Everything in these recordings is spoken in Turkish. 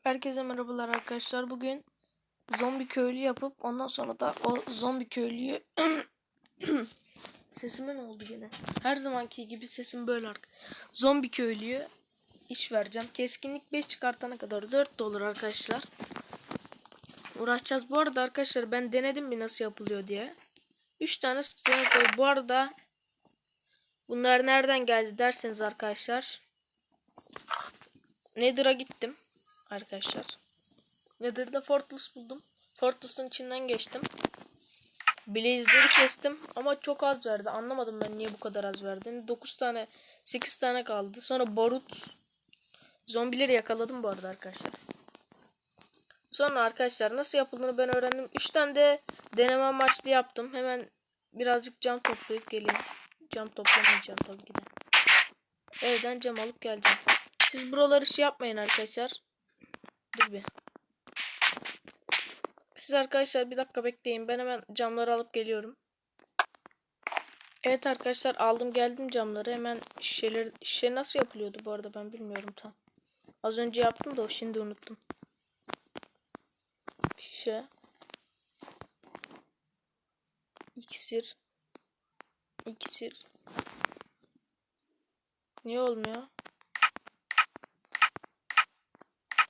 Herkese merhabalar arkadaşlar. Bugün zombi köylü yapıp ondan sonra da o zombi köylüyü sesime ne oldu gene? Her zamanki gibi sesim böyle ark. Zombi köylüyü iş vereceğim. Keskinlik 5 çıkartana kadar 4 de olur arkadaşlar. Uğraşacağız. Bu arada arkadaşlar ben denedim bir nasıl yapılıyor diye. 3 tane var. Bu arada bunlar nereden geldi derseniz arkadaşlar. Nether'a gittim arkadaşlar. Nether'da Fortress buldum. Fortress'ın içinden geçtim. Blaze'leri kestim ama çok az verdi. Anlamadım ben niye bu kadar az verdiğini. 9 tane 8 tane kaldı. Sonra barut zombileri yakaladım bu arada arkadaşlar. Sonra arkadaşlar nasıl yapıldığını ben öğrendim. 3 tane de deneme amaçlı yaptım. Hemen birazcık cam toplayıp geleyim. Cam toplamayacağım tabii ki de. Evden cam alıp geleceğim. Siz buraları şey yapmayın arkadaşlar. Dur bir. Siz arkadaşlar bir dakika bekleyin. Ben hemen camları alıp geliyorum. Evet arkadaşlar aldım geldim camları. Hemen şişeleri, şişe nasıl yapılıyordu bu arada ben bilmiyorum tam. Az önce yaptım da o şimdi unuttum. Şişe. İksir. İksir. Niye olmuyor?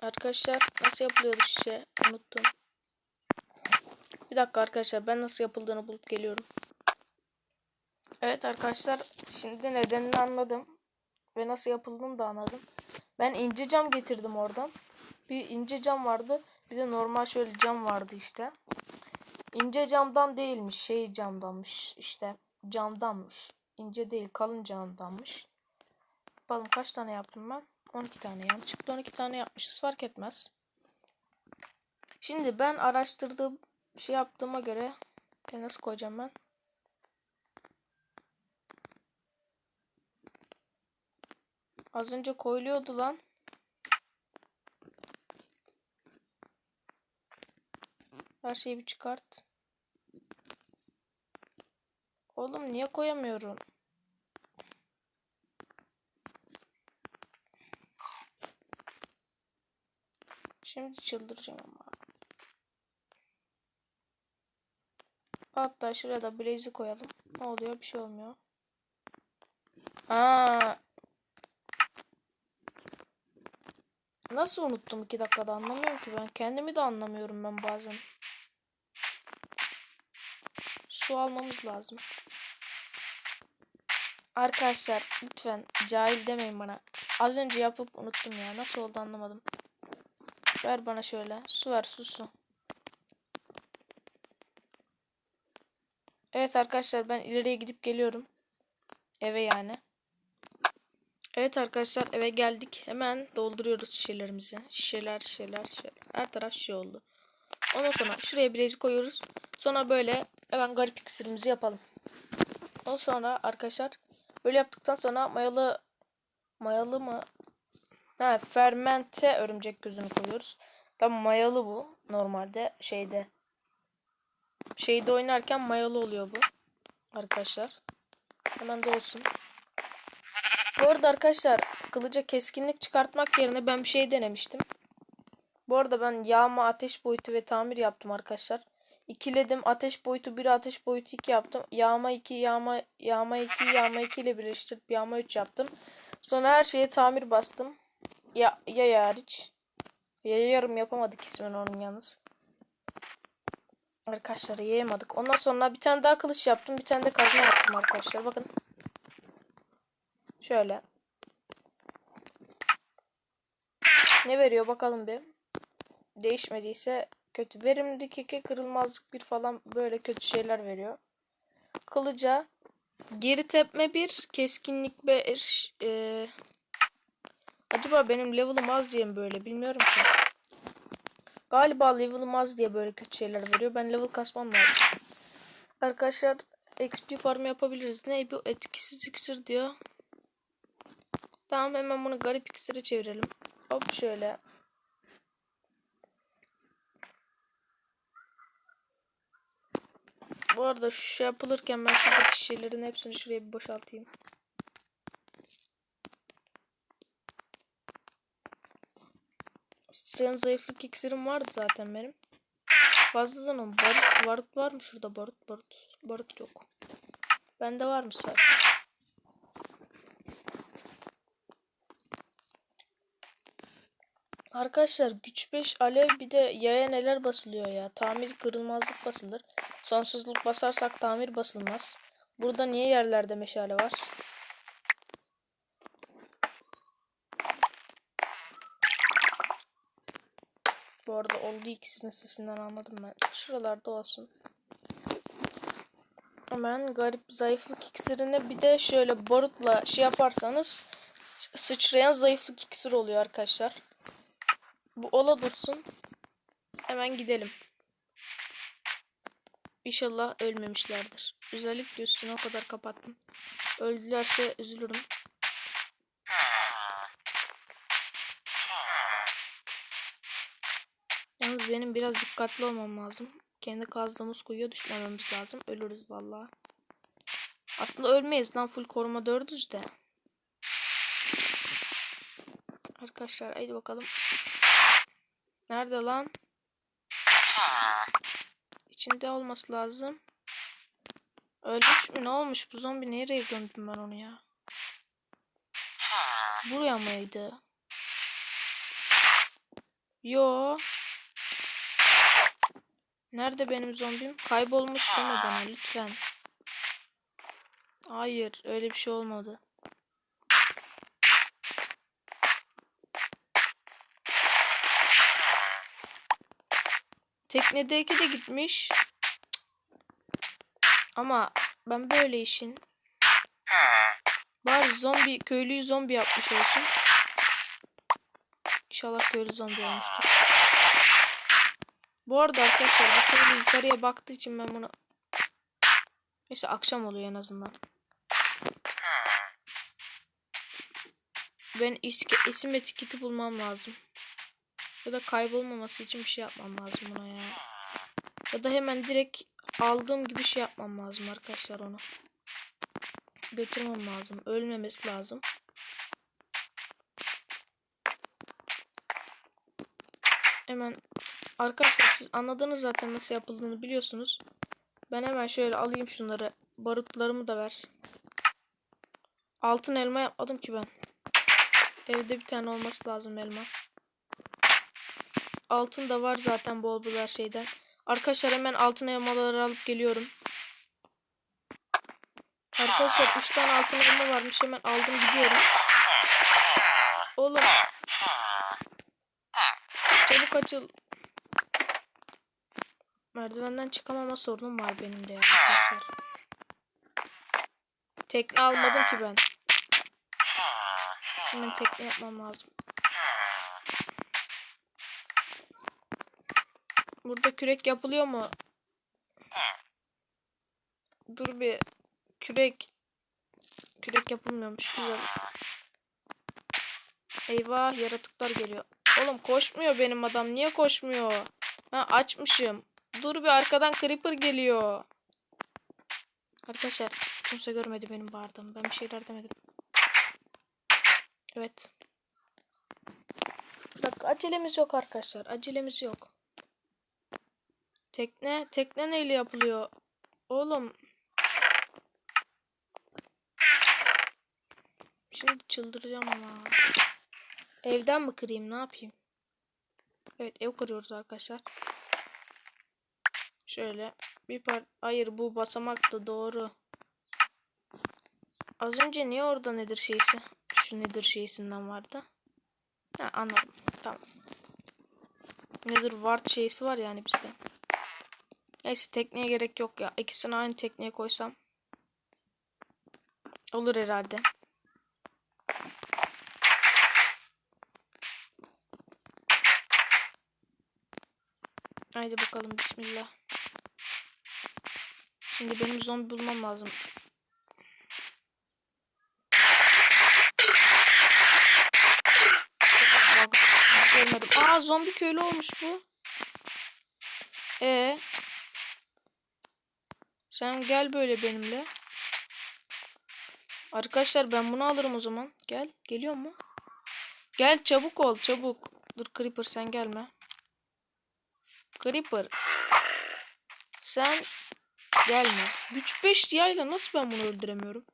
Arkadaşlar nasıl yapılıyordu şişe? Unuttum. Bir dakika arkadaşlar ben nasıl yapıldığını bulup geliyorum. Evet arkadaşlar şimdi nedenini anladım. Ve nasıl yapıldığını da anladım. Ben ince cam getirdim oradan. Bir ince cam vardı. Bir de normal şöyle cam vardı işte. İnce camdan değilmiş. Şey camdanmış işte. Camdanmış. İnce değil kalın camdanmış. Bakalım kaç tane yaptım ben? 12 tane yan çıktı 12 tane yapmışız fark etmez. Şimdi ben araştırdığım şey yaptığıma göre ben nasıl koyacağım ben? Az önce koyuluyordu lan. Her şeyi bir çıkart. Oğlum niye koyamıyorum? Şimdi çıldıracağım ama. Hatta şuraya da blaze'i koyalım. Ne oluyor? Bir şey olmuyor. Aa. Nasıl unuttum iki dakikada anlamıyorum ki ben. Kendimi de anlamıyorum ben bazen. Su almamız lazım. Arkadaşlar lütfen cahil demeyin bana. Az önce yapıp unuttum ya. Nasıl oldu anlamadım. Ver bana şöyle. Su ver su su. Evet arkadaşlar ben ileriye gidip geliyorum. Eve yani. Evet arkadaşlar eve geldik. Hemen dolduruyoruz şişelerimizi. Şişeler şişeler şişeler. Her taraf şişe oldu. Ondan sonra şuraya bilezik koyuyoruz. Sonra böyle hemen garip iksirimizi yapalım. Ondan sonra arkadaşlar böyle yaptıktan sonra mayalı mayalı mı Ha fermente örümcek gözünü koyuyoruz. Tam mayalı bu normalde şeyde. Şeyde oynarken mayalı oluyor bu. Arkadaşlar. Hemen de olsun. Bu arada arkadaşlar kılıca keskinlik çıkartmak yerine ben bir şey denemiştim. Bu arada ben yağma ateş boyutu ve tamir yaptım arkadaşlar. İkiledim ateş boyutu 1 ateş boyutu 2 yaptım. Yağma 2 yağma yağma 2 yağma 2 ile birleştirip yağma 3 yaptım. Sonra her şeye tamir bastım. Ya ya hariç. Ya yarım yapamadık ismini onun yalnız. Arkadaşlar yayamadık. Ondan sonra bir tane daha kılıç yaptım. Bir tane de kazma yaptım arkadaşlar. Bakın. Şöyle. Ne veriyor bakalım bir. Değişmediyse kötü. Verimlilik 2 kırılmazlık bir falan böyle kötü şeyler veriyor. Kılıca geri tepme 1 keskinlik 5 e, Acaba benim level'ım az diye mi böyle bilmiyorum ki. Galiba level'ım az diye böyle kötü şeyler veriyor. Ben level kasmam lazım. Arkadaşlar XP farm yapabiliriz. Ne bu etkisiz iksir diyor. Tamam hemen bunu garip iksire çevirelim. Hop şöyle. Bu arada şu şey yapılırken ben şuradaki şeylerin hepsini şuraya bir boşaltayım. Sıçrayan zayıflık iksirim vardı zaten benim. Fazladan o barut, barut var mı şurada barut barut. Barut yok. Bende varmış zaten. Arkadaşlar güç 5 alev bir de yaya neler basılıyor ya. Tamir kırılmazlık basılır. Sonsuzluk basarsak tamir basılmaz. Burada niye yerlerde meşale var? Bu arada oldu ikisinin sesinden anladım ben. Şuralarda olsun. Hemen garip zayıflık iksirini bir de şöyle barutla şey yaparsanız sıçrayan zayıflık iksiri oluyor arkadaşlar. Bu ola dursun. Hemen gidelim. İnşallah ölmemişlerdir. Özellikle üstünü o kadar kapattım. Öldülerse üzülürüm. Yalnız benim biraz dikkatli olmam lazım. Kendi kazdığımız kuyuya düşmememiz lazım. Ölürüz vallahi. Aslında ölmeyiz lan full koruma dördüz de. Arkadaşlar haydi bakalım. Nerede lan? İçinde olması lazım. Ölmüş mü? Ne olmuş? Bu zombi nereye gömdüm ben onu ya? Buraya mıydı? Yo. Nerede benim zombim? Kaybolmuş deme bana lütfen. Hayır, öyle bir şey olmadı. Teknedeki de gitmiş. Ama ben böyle işin. Bari zombi, köylüyü zombi yapmış olsun. İnşallah köylü zombi olmuştur. Bu arada arkadaşlar bu köylü yukarıya baktığı için ben bunu... Neyse akşam oluyor en azından. Ben iske, isim etiketi bulmam lazım. Ya da kaybolmaması için bir şey yapmam lazım buna ya. Ya da hemen direkt aldığım gibi şey yapmam lazım arkadaşlar onu. Götürmem lazım. Ölmemesi lazım. Hemen arkadaşlar siz anladınız zaten nasıl yapıldığını biliyorsunuz. Ben hemen şöyle alayım şunları. Barutlarımı da ver. Altın elma yapmadım ki ben. Evde bir tane olması lazım elma. Altın da var zaten bol bol her şeyden. Arkadaşlar hemen altın elmaları alıp geliyorum. Arkadaşlar 3 tane altın elma varmış. Hemen aldım gidiyorum. Oğlum. Çabuk açıl. Merdivenden çıkamama sorunum var benim de arkadaşlar. Tekne almadım ki ben. Hemen tekne yapmam lazım. Burada kürek yapılıyor mu? Dur bir. Kürek. Kürek yapılmıyormuş. Güzel. Eyvah yaratıklar geliyor. Oğlum koşmuyor benim adam. Niye koşmuyor? Ha açmışım. Dur bir arkadan creeper geliyor. Arkadaşlar kimse görmedi benim bağırdığımı. Ben bir şeyler demedim. Evet. Dakika acelemiz yok arkadaşlar. Acelemiz yok. Tekne, tekne neyle yapılıyor? Oğlum. Şimdi çıldıracağım ama. Evden mi kırayım ne yapayım? Evet ev kırıyoruz arkadaşlar. Şöyle bir par hayır bu basamak da doğru. Az önce niye orada nedir şeysi? Şu nedir şeysinden vardı. Ha anladım. Tamam. Nedir ward şeysi var yani bizde. Neyse tekneye gerek yok ya. İkisini aynı tekneye koysam. Olur herhalde. Haydi bakalım bismillah. Şimdi benim zombi bulmam lazım. Görmedim. Aa zombi köylü olmuş bu. E Sen gel böyle benimle. Arkadaşlar ben bunu alırım o zaman. Gel. Geliyor mu? Gel çabuk ol çabuk. Dur Creeper sen gelme. Creeper. Sen gelme. Güç 5 yayla nasıl ben bunu öldüremiyorum?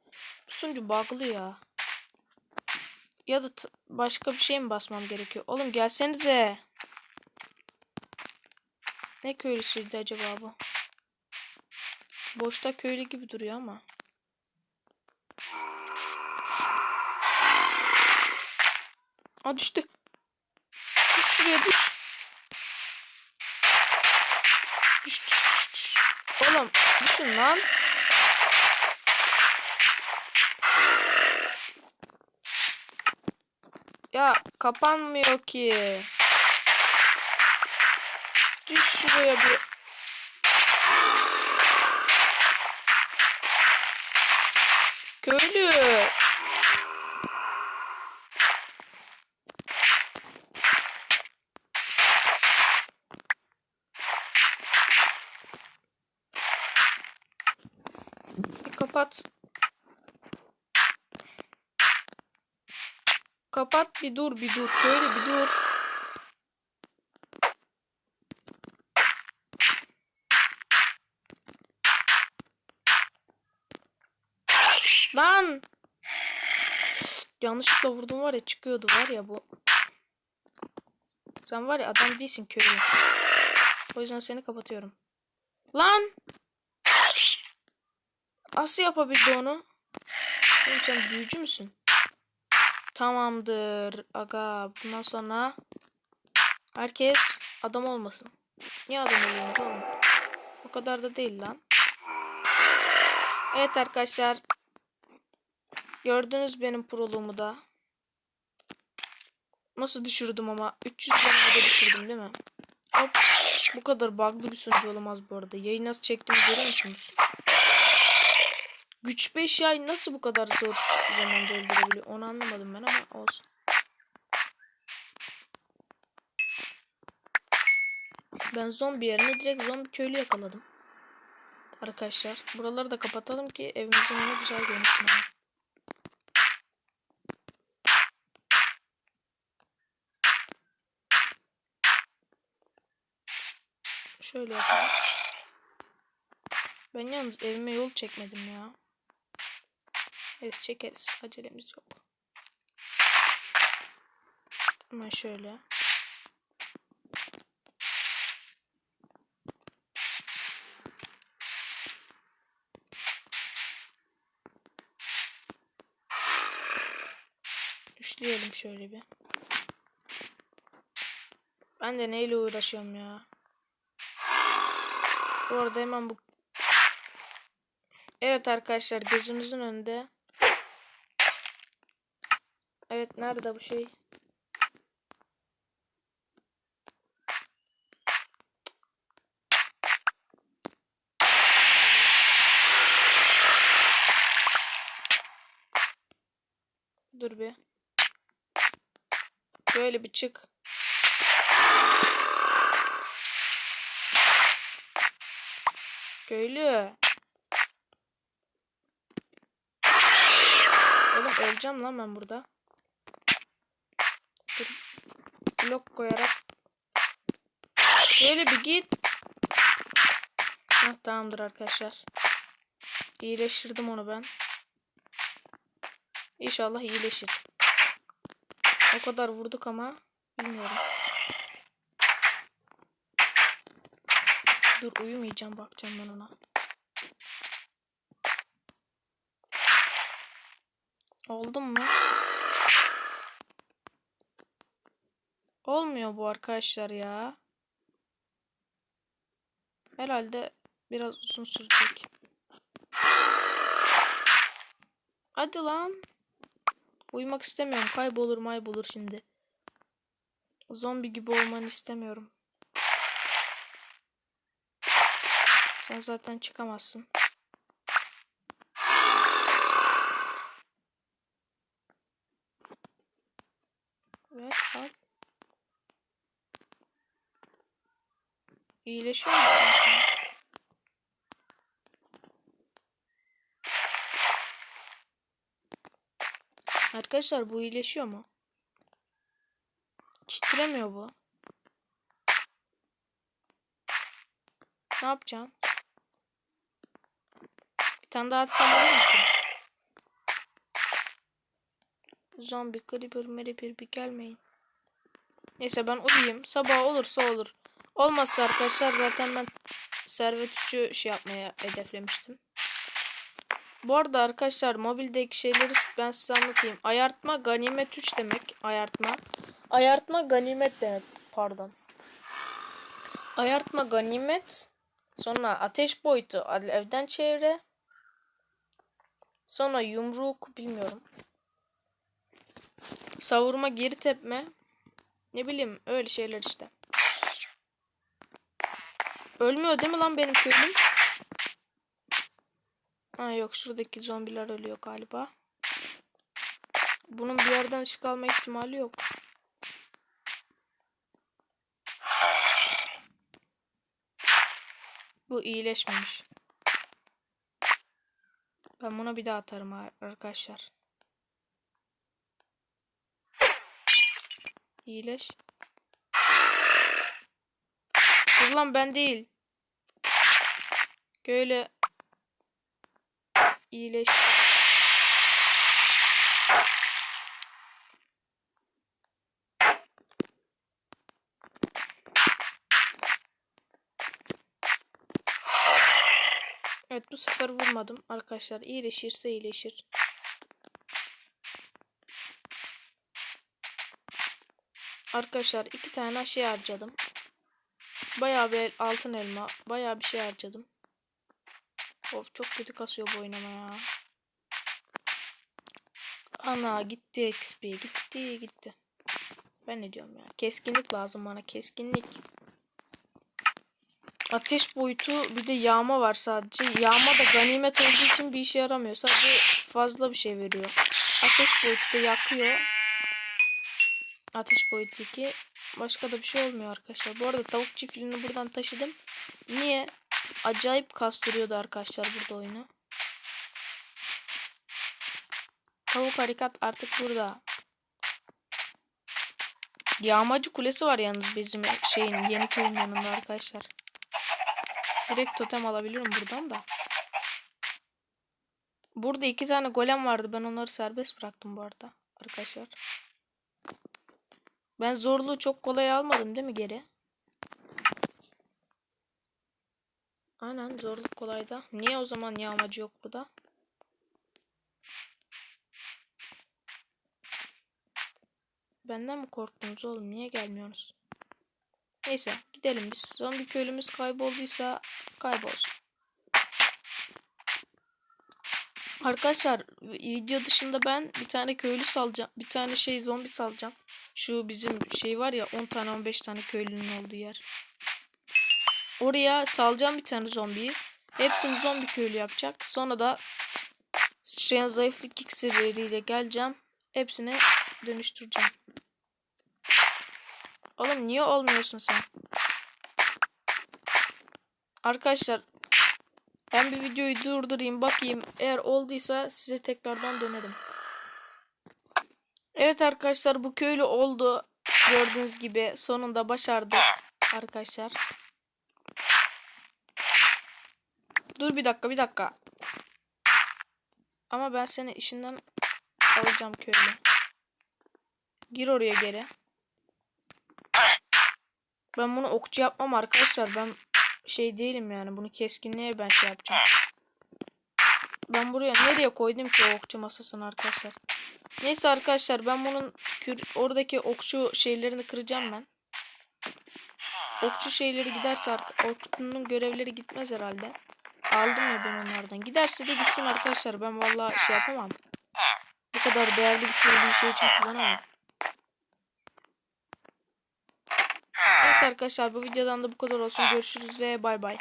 Bu sunucu bug'lı ya. Ya da başka bir şey mi basmam gerekiyor? Oğlum gelsenize. Ne köylüsüydü acaba bu? Boşta köylü gibi duruyor ama. Aa düştü. Düş şuraya. Düş düşün lan. Ya kapanmıyor ki. Düş şuraya bir. Köylü. Bir kapat. Kapat bir dur bir dur. Köylü bir dur. Lan! Yanlışlıkla vurdum var ya çıkıyordu var ya bu. Sen var ya adam değilsin köylü. O yüzden seni kapatıyorum. Lan! Nasıl yapabildi onu? Oğlum sen büyücü müsün? Tamamdır. Aga bundan sonra herkes adam olmasın. Niye adam oluyorsunuz oğlum? O kadar da değil lan. Evet arkadaşlar. Gördünüz benim proluğumu da. Nasıl düşürdüm ama. 300 denemede düşürdüm değil mi? Hop. Bu kadar bug'lı bir sunucu olamaz bu arada. Yayı nasıl çektiğimi görüyor musunuz? Güç 5 yay nasıl bu kadar zor zamanda öldürebiliyor? Onu anlamadım ben ama olsun. Ben zombi yerine direkt zombi köylü yakaladım. Arkadaşlar buraları da kapatalım ki evimizin önü güzel görünsün. Şöyle yapalım. Ben yalnız evime yol çekmedim ya. Evet çekeriz. Acelemiz yok. Hemen şöyle. Üçleyelim şöyle bir. Ben de neyle uğraşıyorum ya. Bu arada hemen bu Evet arkadaşlar gözünüzün önünde. Evet nerede bu şey? Dur bir. Böyle bir çık. Köylü. Oğlum öleceğim lan ben burada. Dur. Blok koyarak. Böyle bir git. Heh, tamamdır arkadaşlar. İyileştirdim onu ben. İnşallah iyileşir. O kadar vurduk ama bilmiyorum. Dur uyumayacağım bakacağım ben ona. Oldu mu? Olmuyor bu arkadaşlar ya. Herhalde biraz uzun sürecek. Hadi lan. Uyumak istemiyorum. Kaybolur maybolur şimdi. Zombi gibi olmanı istemiyorum. Sen zaten çıkamazsın. Ver al. İyileşiyor musun? Arkadaşlar bu iyileşiyor mu? Çitin Bitiremiyor bu. Ne yapacaksın? Bir tane daha atsam olur mu ki? Zombi, creeper, bir gelmeyin. Neyse ben uyuyayım. Sabah olursa olur. Olmazsa arkadaşlar zaten ben servet 3'ü şey yapmaya hedeflemiştim. Bu arada arkadaşlar mobildeki şeyleri ben size anlatayım. Ayartma ganimet 3 demek. Ayartma. Ayartma ganimet demek. Pardon. Ayartma ganimet. Sonra ateş boyutu evden çevre. Sonra yumruk bilmiyorum. Savurma geri tepme. Ne bileyim öyle şeyler işte. Ölmüyor değil mi lan benim köylüm? Ha yok şuradaki zombiler ölüyor galiba. Bunun bir yerden ışık alma ihtimali yok. Bu iyileşmemiş. Ben buna bir daha atarım arkadaşlar. İyileş. Dur lan ben değil. Böyle iyileş. Evet bu sefer vurmadım arkadaşlar. İyileşirse iyileşir. Arkadaşlar iki tane şey harcadım. Bayağı bir altın elma. Bayağı bir şey harcadım. Of çok kötü kasıyor bu oynama ya. Ana gitti XP gitti gitti. Ben ne diyorum ya. Keskinlik lazım bana keskinlik. Ateş boyutu bir de yağma var sadece. Yağma da ganimet olduğu için bir işe yaramıyor. Sadece fazla bir şey veriyor. Ateş boyutu da yakıyor. Ateş boyutu 2. Başka da bir şey olmuyor arkadaşlar. Bu arada tavuk çiftliğini buradan taşıdım. Niye? Acayip kastırıyordu arkadaşlar burada oyunu. Tavuk harekat artık burada. Yağmacı kulesi var yalnız bizim şeyin yeni köyün yanında arkadaşlar. Direkt totem alabilirim buradan da. Burada iki tane golem vardı. Ben onları serbest bıraktım bu arada. Arkadaşlar. Ben zorluğu çok kolay almadım değil mi geri? Aynen zorluk kolayda. Niye o zaman yağmacı yok burada? Benden mi korktunuz oğlum? Niye gelmiyorsunuz? Neyse gidelim biz. Zombi köylümüz kaybolduysa kaybolsun. Arkadaşlar video dışında ben bir tane köylü salacağım. Bir tane şey zombi salacağım. Şu bizim şey var ya 10 tane 15 tane köylünün olduğu yer. Oraya salacağım bir tane zombiyi. Hepsini zombi köylü yapacak. Sonra da sıçrayan zayıflık iksirleriyle geleceğim. Hepsini dönüştüreceğim. Oğlum niye olmuyorsun sen? Arkadaşlar ben bir videoyu durdurayım bakayım. Eğer olduysa size tekrardan dönerim. Evet arkadaşlar bu köylü oldu. Gördüğünüz gibi sonunda başardık arkadaşlar. Dur bir dakika bir dakika. Ama ben seni işinden alacağım köylü. Gir oraya geri. Ben bunu okçu yapmam arkadaşlar. Ben şey değilim yani. Bunu keskinliğe ben şey yapacağım. Ben buraya nereye koydum ki okçu masasını arkadaşlar. Neyse arkadaşlar ben bunun oradaki okçu şeylerini kıracağım ben. Okçu şeyleri giderse okçunun görevleri gitmez herhalde. Aldım ya ben onlardan. Giderse de gitsin arkadaşlar. Ben vallahi şey yapamam. Bu kadar değerli bir köylü şey için kullanamam. Evet arkadaşlar bu videodan da bu kadar olsun. Görüşürüz ve bay bay.